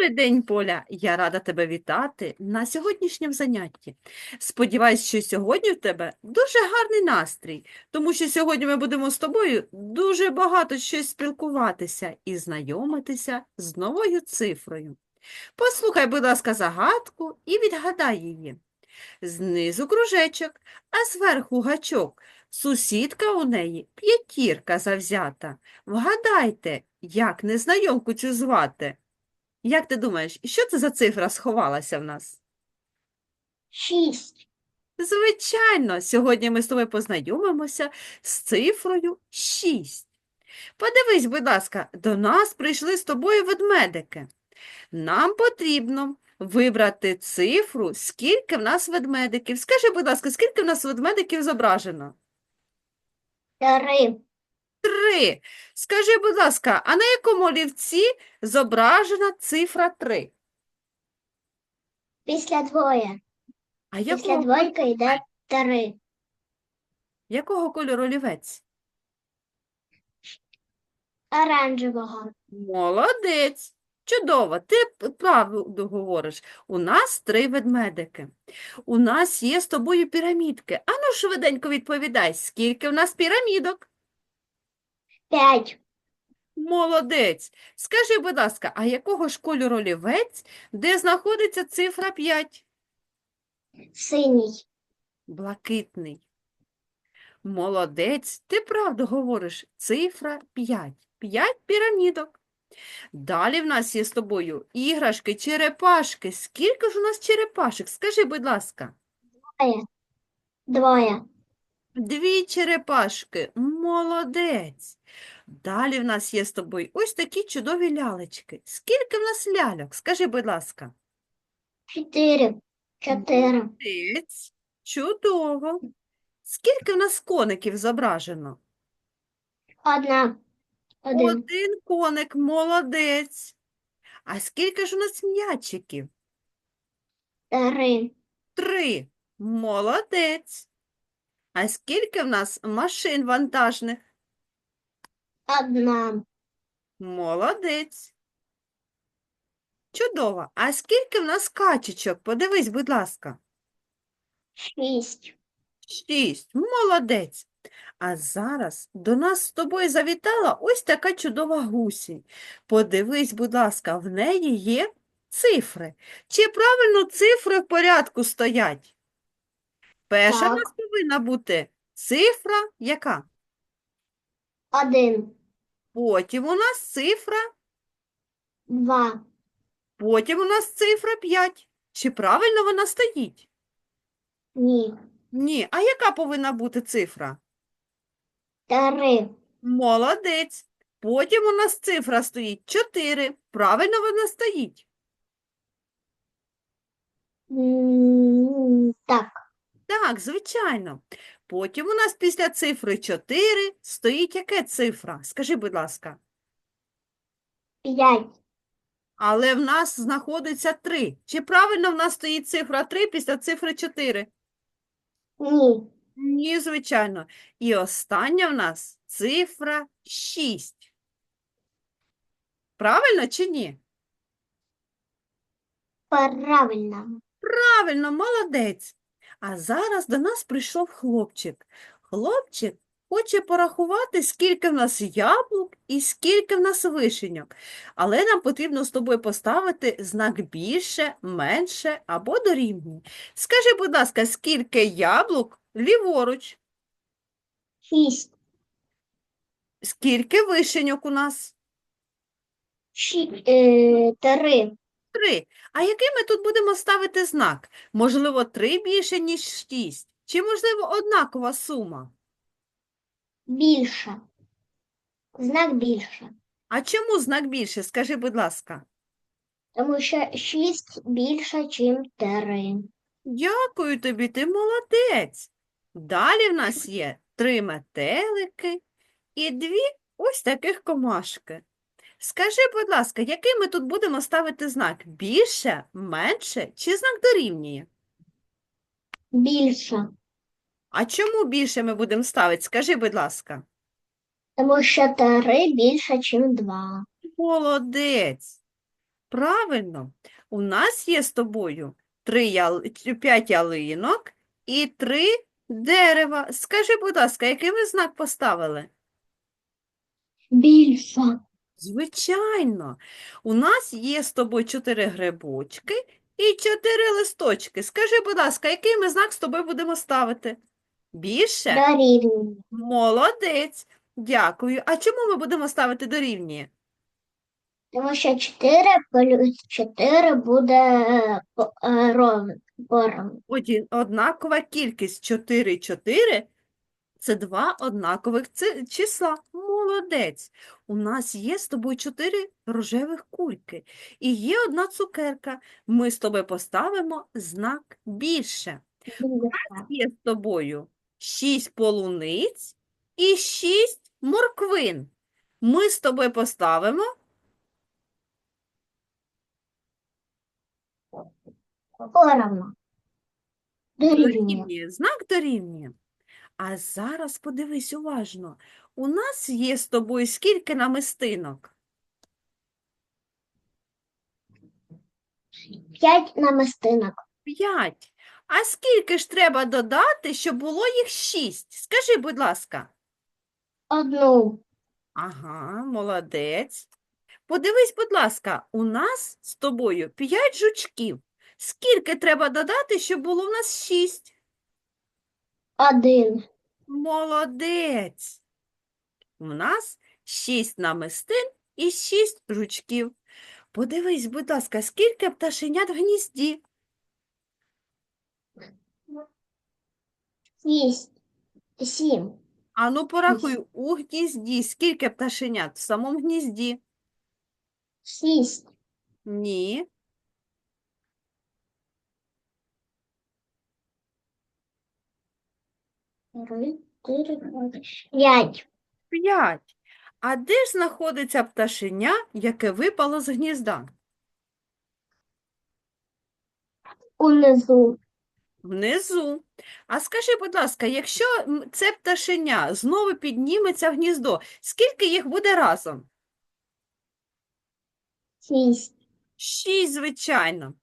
Добрий день, Поля. Я рада тебе вітати на сьогоднішньому занятті. Сподіваюсь, що сьогодні в тебе дуже гарний настрій, тому що сьогодні ми будемо з тобою дуже багато щось спілкуватися і знайомитися з новою цифрою. Послухай, будь ласка, загадку і відгадай її. Знизу кружечок, а зверху гачок. Сусідка у неї п'ятірка завзята. Вгадайте, як незнайомку цю звати? Як ти думаєш, що це за цифра сховалася в нас? Шість. Звичайно, сьогодні ми з тобою познайомимося з цифрою 6. Подивись, будь ласка, до нас прийшли з тобою ведмедики. Нам потрібно вибрати цифру, скільки в нас ведмедиків. Скажи, будь ласка, скільки в нас ведмедиків зображено? Три. Три. Скажи, будь ласка, а на якому олівці зображена цифра 3? Після двоє. А Після якого, двойки йде три. якого кольору олівець? Оранжевого. Молодець. Чудово, ти п- правду говориш. У нас три ведмедики. У нас є з тобою пірамідки. Ану швиденько відповідай, скільки в нас пірамідок? П'ять. Молодець. Скажи, будь ласка, а якого ж кольору олівець, де знаходиться цифра 5? Синій. Блакитний. Молодець, ти правду говориш. Цифра 5. 5 пірамідок. Далі в нас є з тобою іграшки, черепашки. Скільки ж у нас черепашок? Скажи, будь ласка. Двоє. Двоє. Дві черепашки. Молодець. Далі в нас є з тобою ось такі чудові лялечки. Скільки в нас ляльок? Скажи, будь ласка. Чотири. Чотири. Молодець. Чудово. Скільки в нас коників зображено? Одна. Один. Один коник, молодець. А скільки ж у нас м'ячиків? Три. Три. Молодець. А скільки в нас машин вантажних? Одна. Молодець. Чудово. А скільки в нас качечок? Подивись, будь ласка. Шість. Шість. Молодець. А зараз до нас з тобою завітала ось така чудова гусінь. Подивись, будь ласка, в неї є цифри. Чи правильно цифри в порядку стоять? Перша в Так. нас повинна бути цифра яка? Один. Потім у нас цифра, Два. потім у нас цифра 5. Чи правильно вона стоїть? Ні. Ні. А яка повинна бути цифра? Три. Молодець. Потім у нас цифра стоїть 4. Правильно вона стоїть? М. Так, звичайно. Потім у нас після цифри 4 стоїть яке цифра? Скажи, будь ласка. П'ять. Але в нас знаходиться 3. Чи правильно в нас стоїть цифра 3 після цифри 4? Ні. Ні, звичайно. І остання в нас цифра 6. Правильно чи ні? Правильно. Правильно, молодець. А зараз до нас прийшов хлопчик. Хлопчик хоче порахувати, скільки в нас яблук і скільки в нас вишеньок. Але нам потрібно з тобою поставити знак більше, менше або дорівнює. Скажи, будь ласка, скільки яблук ліворуч? Шість. Скільки вишеньок у нас? Ші... Е, три. Три. А який ми тут будемо ставити знак? Можливо, три більше, ніж шість? Чи, можливо, однакова сума? Більше. Знак більше. А чому знак більше? Скажи, будь ласка. Тому що шість більше, ніж три. Дякую тобі, ти молодець. Далі в нас є три метелики і дві ось таких комашки. Скажи, будь ласка, який ми тут будемо ставити знак? Більше, менше чи знак дорівнює? Більше. А чому більше ми будемо ставити? Скажи, будь ласка. Тому що три більше, ніж два. Молодець. Правильно, у нас є з тобою три ял... п'ять ялинок і три дерева. Скажи, будь ласка, який ми знак поставили? Більша. Звичайно, у нас є з тобою чотири грибочки і чотири листочки. Скажи, будь ласка, який ми знак з тобою будемо ставити? Більше? Дорівнює. Молодець. Дякую. А чому ми будемо ставити дорівнює? Тому що 4 плюс 4 буде е, по- ров- поровну. Один, однакова кількість 4 і 4 – це два однакових числа. Молодець. У нас є з тобою 4 рожевих кульки і є одна цукерка. Ми з тобою поставимо знак більше. Більша. Є з тобою 6 полуниць і 6 морквин. Ми з тобою поставимо дорівнює, знак дорівнює. А зараз подивись уважно. У нас є з тобою скільки намистинок? 5 намистинок. П'ять. А скільки ж треба додати, щоб було їх шість? Скажи, будь ласка. Одну. Ага, молодець. Подивись, будь ласка, у нас з тобою п'ять жучків. Скільки треба додати, щоб було в нас шість? Один. Молодець. У нас шість намистин і шість жучків. Подивись, будь ласка, скільки пташенят в гнізді? Шість. Сім. Ану, порахуй, у гнізді скільки пташенят в самому гнізді? Шість. Ні. Три, чотири, п'ять. П'ять. П'ять. А де ж знаходиться пташеня, яке випало з гнізда? Унизу. Внизу. А скажи, будь ласка, якщо це пташеня знову підніметься в гніздо, скільки їх буде разом? Шість. Шість, звичайно.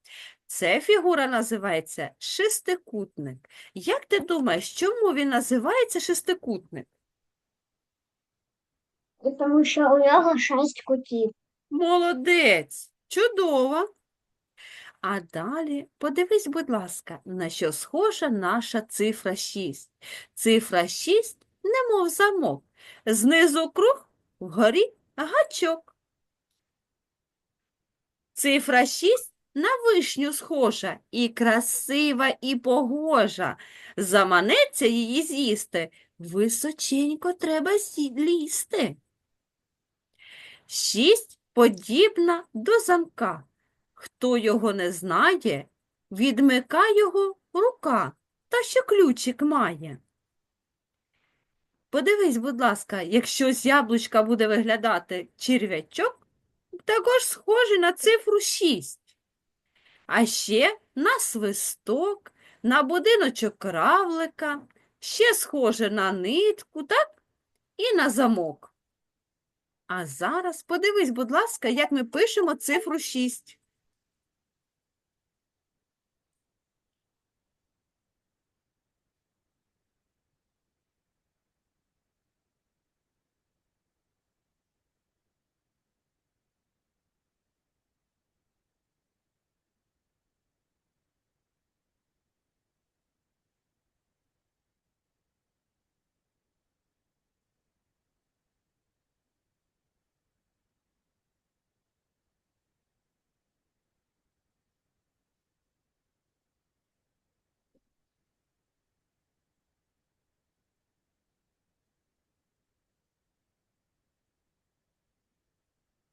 Це фігура називається шестикутник. Як ти думаєш, чому він називається шестикутник? Тому що у нього шість кутів. Молодець, чудово. А далі подивись, будь ласка, на що схожа наша цифра 6. Цифра 6 немов замок. Знизу круг, вгорі гачок. Цифра 6 на вишню схожа, і красива, і погожа. Заманеться її з'їсти, височенько треба лізти. Шість подібна до замка. Хто його не знає, відмика його рука, та що ключик має. Подивись, будь ласка, якщо з яблучка буде виглядати черв'ячок, також схожий на цифру 6. А ще на свисток, на будиночок кравлика, ще схоже на нитку, так? І на замок. А зараз подивись, будь ласка, як ми пишемо цифру 6.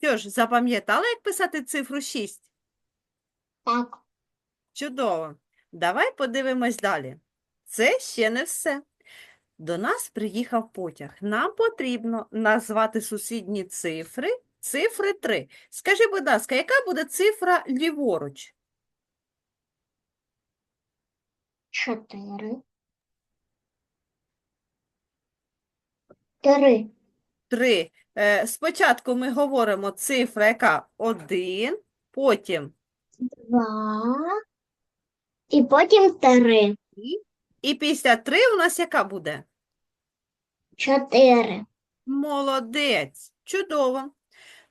Що ж, запам'ятала, як писати цифру 6? Так. Чудово. Давай подивимось далі. Це ще не все. До нас приїхав потяг. Нам потрібно назвати сусідні цифри, цифри 3. Скажи, будь ласка, яка буде цифра ліворуч? Чотири. Три. 3. Е, спочатку ми говоримо цифра, яка 1, потім Два. І потім три. і після 3 у нас яка буде? Чотири. Молодець, чудово.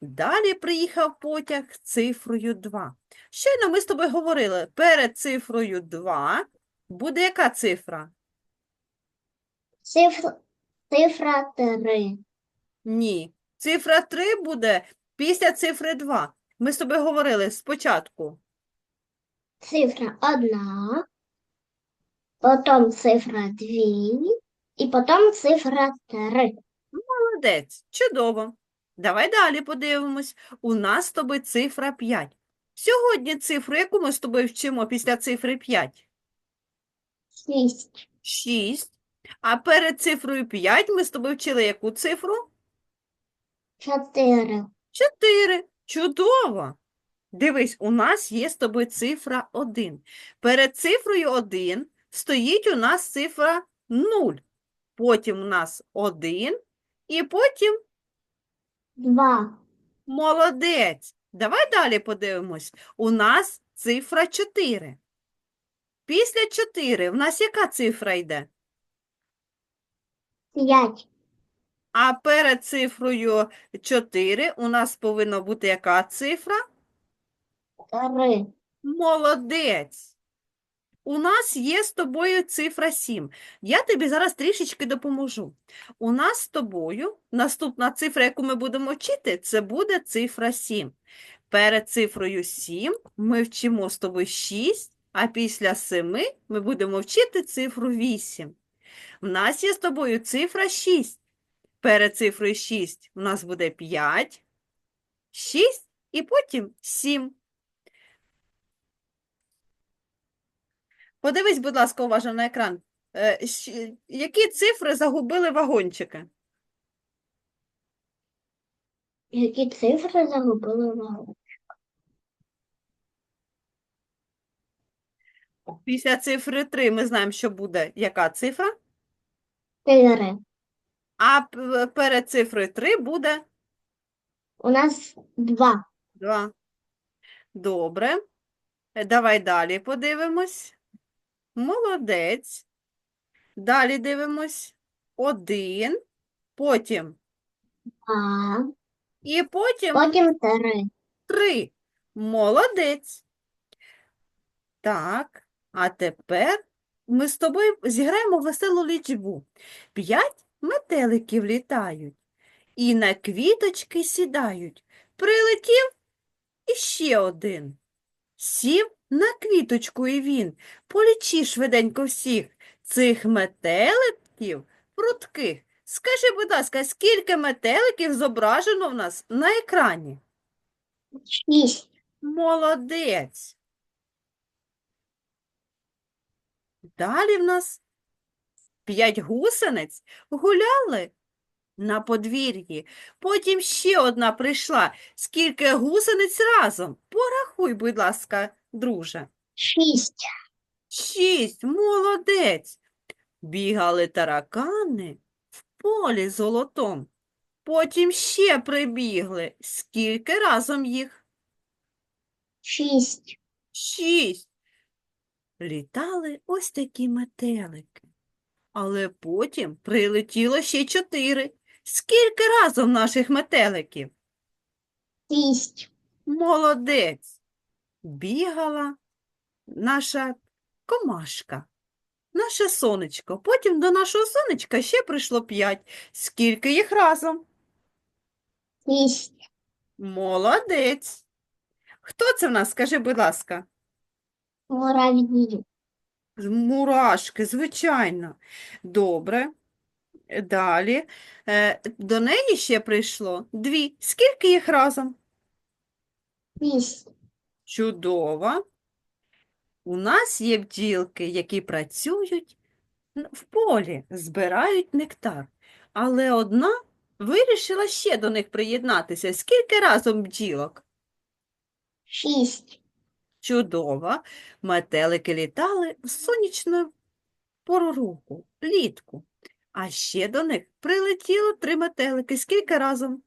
Далі приїхав потяг з цифрою 2. Щойно ми з тобою говорили, перед цифрою 2 буде яка цифра? Цифра, цифра три. Ні. Цифра 3 буде після цифри 2. Ми з тобою говорили спочатку. Цифра одна. Потім цифра дві. І потім цифра три. Молодець, чудово. Давай далі подивимось. У нас з тобою цифра 5. Сьогодні цифру, яку ми з тобою вчимо після цифри 5? Шість. 6. А перед цифрою 5 ми з тобою вчили яку цифру? Чотири. 4. Чудово. Дивись, у нас є з тобою цифра 1. Перед цифрою 1 стоїть у нас цифра 0. Потім у нас 1 і потім Два. молодець. Давай далі подивимось. У нас цифра 4. Після 4 в нас яка цифра йде? П'ять. А перед цифрою 4 у нас повинна бути яка цифра? Три. Молодець. У нас є з тобою цифра 7. Я тобі зараз трішечки допоможу. У нас з тобою наступна цифра, яку ми будемо вчити, це буде цифра 7. Перед цифрою 7 ми вчимо з тобою 6, а після 7 ми будемо вчити цифру 8. У нас є з тобою цифра 6. Перед цифрою 6 у нас буде 5, 6 і потім 7. Подивись, будь ласка, уважно на екран. Е, Які цифри загубили вагончики? Які цифри загубили вагон? Після цифри 3 ми знаємо, що буде яка цифра, Чотири. А п- перед цифрою 3 буде У нас два. 2. Добре. Е, Давай далі подивимось. Молодець. Далі дивимось. 1, потім А. і потім Потім три. 3. Молодець. Так, а тепер ми з тобою зіграємо веселу лічбу. П'ять метеликів літають і на квіточки сідають. Прилетів іще один. Сів на квіточку і він. Полічи швиденько всіх цих метеликів прудких. Скажи, будь ласка, скільки метеликів зображено в нас на екрані? Шість. Молодець. Далі в нас п'ять гусениць гуляли на подвір'ї. Потім ще одна прийшла. Скільки гусениць разом? Порахуй, будь ласка, друже. Шість. Шість. Молодець. Бігали таракани в полі золотом. Потім ще прибігли. Скільки разом їх? Шість. Шість. Літали ось такі метелики. Але потім прилетіло ще чотири. Скільки разом наших метеликів? Шість. Молодець. Бігала наша комашка, наше сонечко. Потім до нашого сонечка ще прийшло п'ять. Скільки їх разом? Шість. Молодець. Хто це в нас? Скажи, будь ласка. Муравьї. Мурашки, звичайно. Добре. Далі. Е, До неї ще прийшло дві. Скільки їх разом? Шість. Чудово. У нас є бджілки, які працюють в полі, збирають нектар. Але одна вирішила ще до них приєднатися. Скільки разом бджілок? Шість. Чудово. Метелики літали в сонячну пору року, влітку. А ще до них прилетіло три метелики. Скільки разом?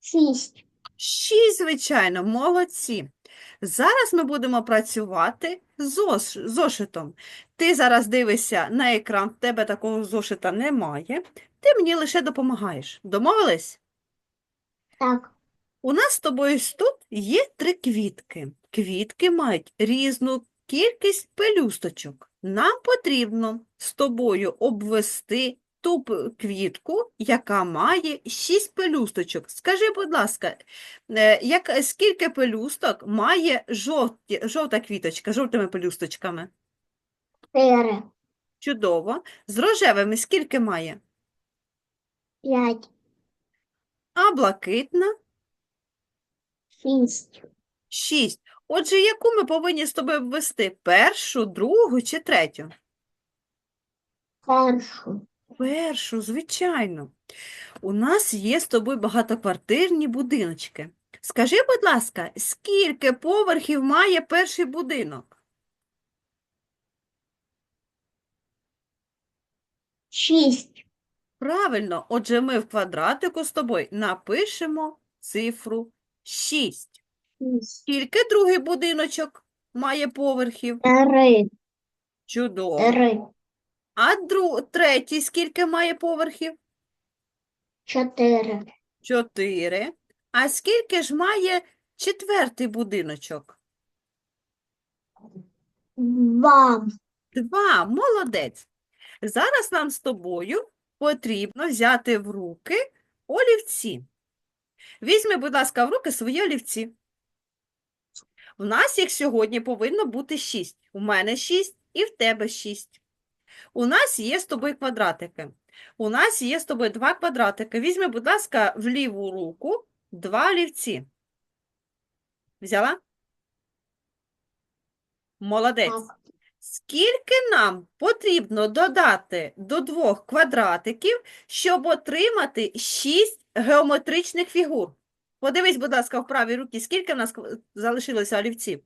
Шість. Шість, звичайно, молодці. Зараз ми будемо працювати з зош- зошитом. Ти зараз дивишся на екран, в тебе такого зошита немає. Ти мені лише допомагаєш. Домовились? Так. У нас з тобою тут є три квітки. Квітки мають різну кількість пелюсточок. Нам потрібно з тобою обвести ту квітку, яка має шість пелюсточок. Скажи, будь ласка, е, як, скільки пелюсток має жовті, жовта квіточка, жовтими пелюсточками? Чотири. Чудово. З рожевими скільки має? П'ять. А блакитна? Шість. Шість. Отже, яку ми повинні з тобою обвести? Першу, другу чи третю? Першу. Першу, звичайно. У нас є з тобою багатоквартирні будиночки. Скажи, будь ласка, скільки поверхів має перший будинок? Шість. Правильно, отже, ми в квадратику з тобою напишемо цифру 6. Шість. Скільки другий будиночок має поверхів? Три. Чудово. Три. А дру... третій скільки має поверхів? Чотири. Чотири. А скільки ж має четвертий будиночок? Два. Два. Молодець. Зараз нам з тобою потрібно взяти в руки олівці. Візьми, будь ласка, в руки свої олівці. У нас їх сьогодні повинно бути шість. У мене шість і в тебе шість. У нас є з тобою квадратики. У нас є з тобою два квадратики. Візьми, будь ласка, в ліву руку два олівці. Взяла? Молодець. Скільки нам потрібно додати до двох квадратиків, щоб отримати шість геометричних фігур? Подивись, будь ласка, в правій руці, скільки в нас залишилося олівців?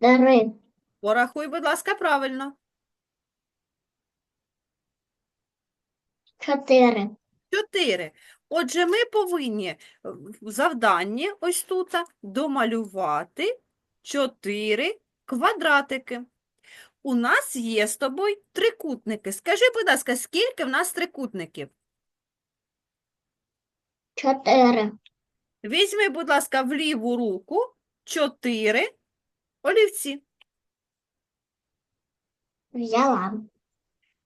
Три. Порахуй, будь ласка, правильно. Чотири. Чотири. Отже, ми повинні е, в завданні ось тут домалювати чотири квадратики. У нас є з тобою трикутники. Скажи, будь ласка, скільки в нас трикутників? Чотири. Візьми, будь ласка, в ліву руку чотири олівці. Взяла.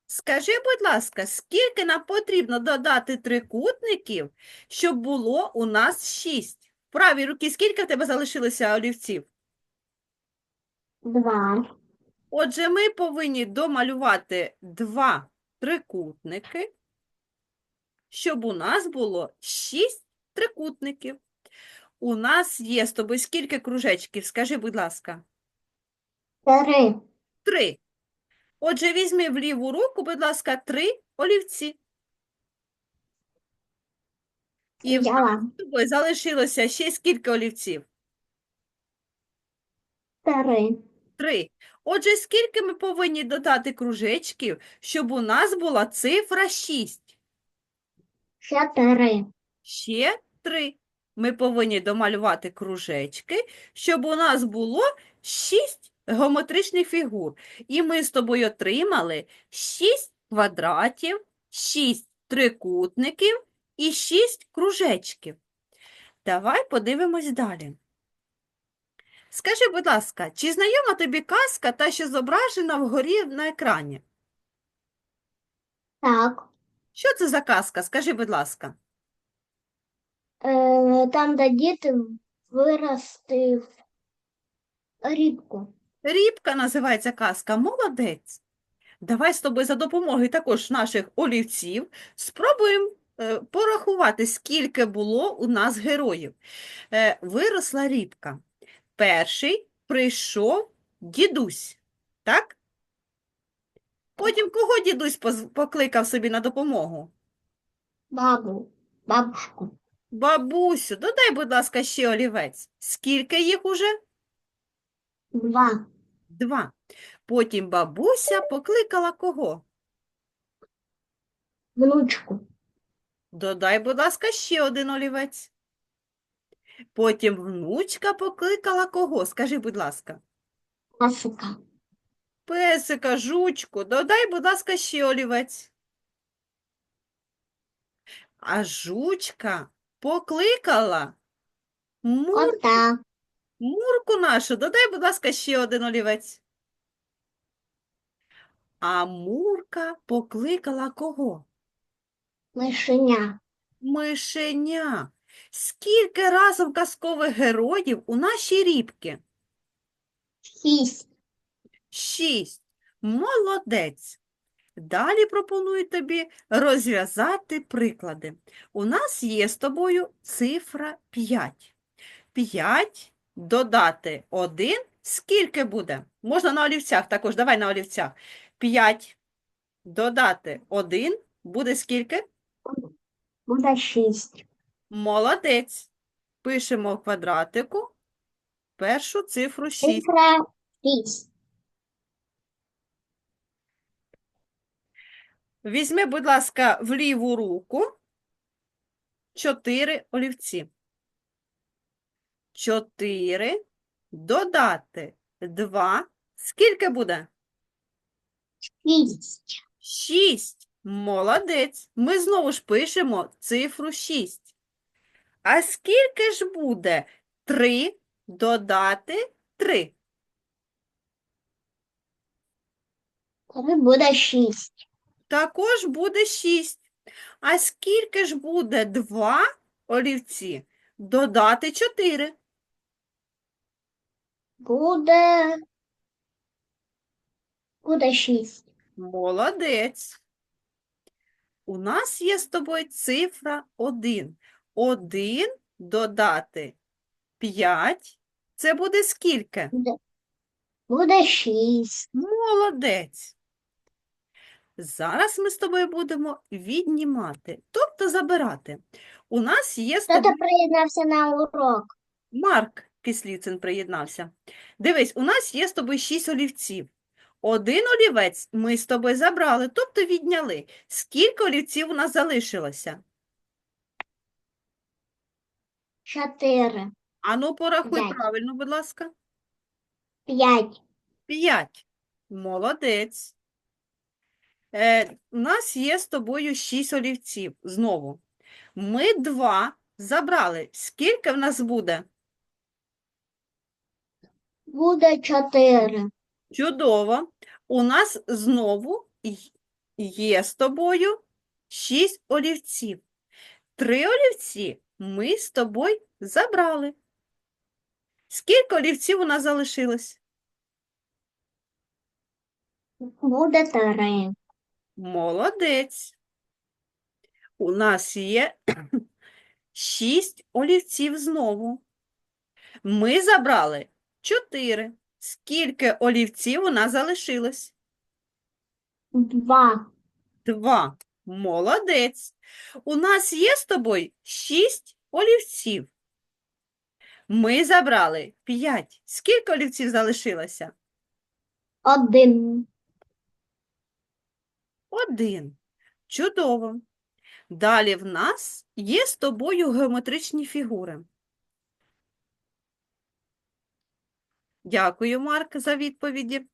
Скажи, будь ласка, скільки нам потрібно додати трикутників, щоб було у нас шість? В правій руці скільки в тебе залишилося олівців? Два. Отже, ми повинні домалювати два трикутники, щоб у нас було шість трикутників. У нас є з тобою скільки кружечків? Скажи, будь ласка. Три. Три. Отже, візьми в ліву руку, будь ласка, три олівці. І в Взяла. з тобою залишилося ще скільки олівців? Три. Три. Отже, скільки ми повинні додати кружечків, щоб у нас була цифра 6? Чотири. Ще три. Ми повинні домалювати кружечки, щоб у нас було 6 геометричних фігур. І ми з тобою отримали 6 квадратів, 6 трикутників і 6 кружечків. Давай подивимось далі. Скажи, будь ласка, чи знайома тобі казка та, що зображена вгорі на екрані? Так. Що це за казка? Скажи, будь ласка. Е, там, де діти виростив рібку. Рібка називається казка. Молодець. Давай з тобою за допомогою також наших олівців спробуємо е, порахувати, скільки було у нас героїв. Е, виросла рібка. Перший прийшов дідусь, так? Потім кого дідусь покликав собі на допомогу? Бабу. Бабушку. Бабусю, додай, будь ласка, ще олівець. Скільки їх уже? Два. Два. Потім бабуся покликала кого? Внучку. Додай, будь ласка, ще один олівець. Потім внучка покликала кого? Скажи, будь ласка. Пасика. Песика, жучку, додай, будь ласка, ще олівець. А жучка покликала Мур, Кота. Мурку нашу, додай, будь ласка, ще один олівець. А Мурка покликала кого? Мишеня. Мишеня. Скільки разом казкових героїв у нашій рібки? Шість. Шість. Молодець. Далі пропоную тобі розв'язати приклади. У нас є з тобою цифра 5. 5 додати 1. Скільки буде? Можна на олівцях також. Давай на олівцях. 5 додати 1 буде скільки? Буде шість. Молодець. Пишемо в квадратику першу цифру 6. Цифра шість. Візьми, будь ласка, в ліву руку 4 олівці. 4 додати 2. Скільки буде? Шість. 6. Молодець. Ми знову ж пишемо цифру 6. А скільки ж буде 3 додати 3? Коли буде шість. Також буде 6. А скільки ж буде 2 олівці додати 4? Буде. Буде шість. Молодець. У нас є з тобою цифра 1. 1 додати 5. Це буде скільки? Буде, буде шість. Молодець. Зараз ми з тобою будемо віднімати, тобто забирати. У нас є з Хто тобою приєднався на урок? Марк Кисліцин приєднався. Дивись, у нас є з тобою 6 олівців. Один олівець ми з тобою забрали, тобто відняли. Скільки олівців у нас залишилося? Чотири. Ану, порахуй П'ять. правильно, будь ласка. П'ять. П'ять. Молодець. Е, у нас є з тобою шість олівців. Знову. Ми два забрали. Скільки в нас буде? Буде чотири. Чудово. У нас знову й- є з тобою шість олівців. Три олівці ми з тобою забрали. Скільки олівців у нас залишилось? Буде три. Молодець. У нас є шість олівців знову. Ми забрали чотири. Скільки олівців у нас залишилось? Два. Два. Молодець. У нас є з тобою шість олівців. Ми забрали п'ять. Скільки олівців залишилося? Один. Один. Чудово. Далі в нас є з тобою геометричні фігури. Дякую, Марк, за відповіді.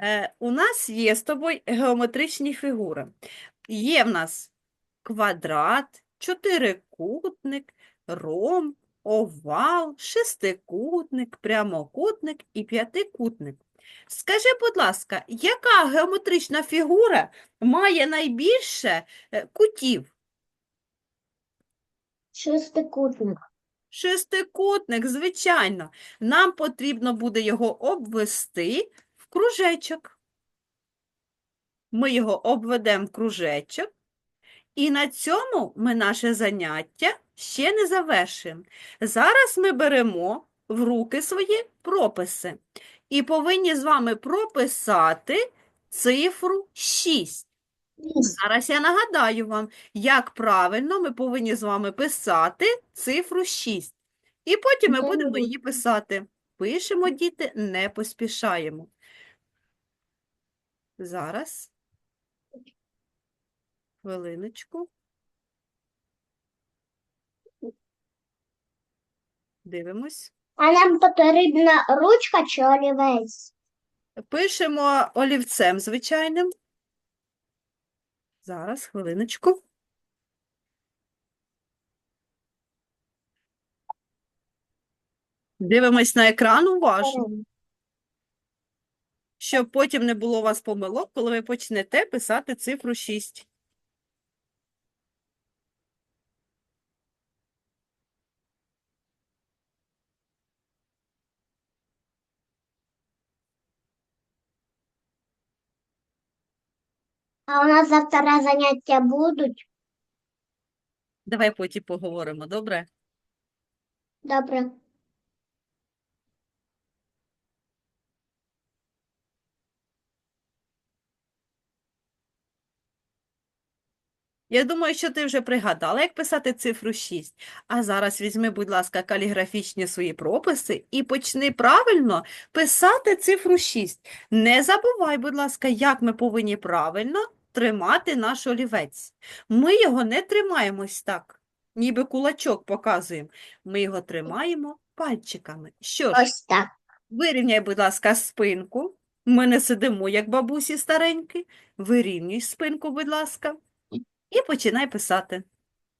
Е, у нас є з тобою геометричні фігури. Є в нас квадрат, чотирикутник, ромб, овал, шестикутник, прямокутник і п'ятикутник. Скажи, будь ласка, яка геометрична фігура має найбільше е, кутів? Шестикутник. Шестикутник, звичайно. Нам потрібно буде його обвести в кружечок. Ми його обведемо в кружечок. І на цьому ми наше заняття ще не завершимо. Зараз ми беремо в руки свої прописи і повинні з вами прописати цифру 6. Шість. Зараз я нагадаю вам, як правильно ми повинні з вами писати цифру 6. І потім ми будемо її писати. Пишемо, діти, не поспішаємо. Зараз. Хвилиночку. Дивимось. А нам потрібна ручка чи олівець? Пишемо олівцем звичайним. Зараз, хвилиночку. Дивимось на екран уважно, щоб потім не було у вас помилок, коли ви почнете писати цифру 6. А у нас завтра заняття будуть? Давай потім поговоримо, добре? Добре. Я думаю, що ти вже пригадала, як писати цифру 6. А зараз візьми, будь ласка, каліграфічні свої прописи і почни правильно писати цифру 6. Не забувай, будь ласка, як ми повинні правильно тримати наш олівець. Ми його не тримаємось так, ніби кулачок показуємо. Ми його тримаємо пальчиками. Що ж, Ось так. Вирівняй, будь ласка, спинку. Ми не сидимо, як бабусі старенькі. Вирівнюй спинку, будь ласка. І починай писати.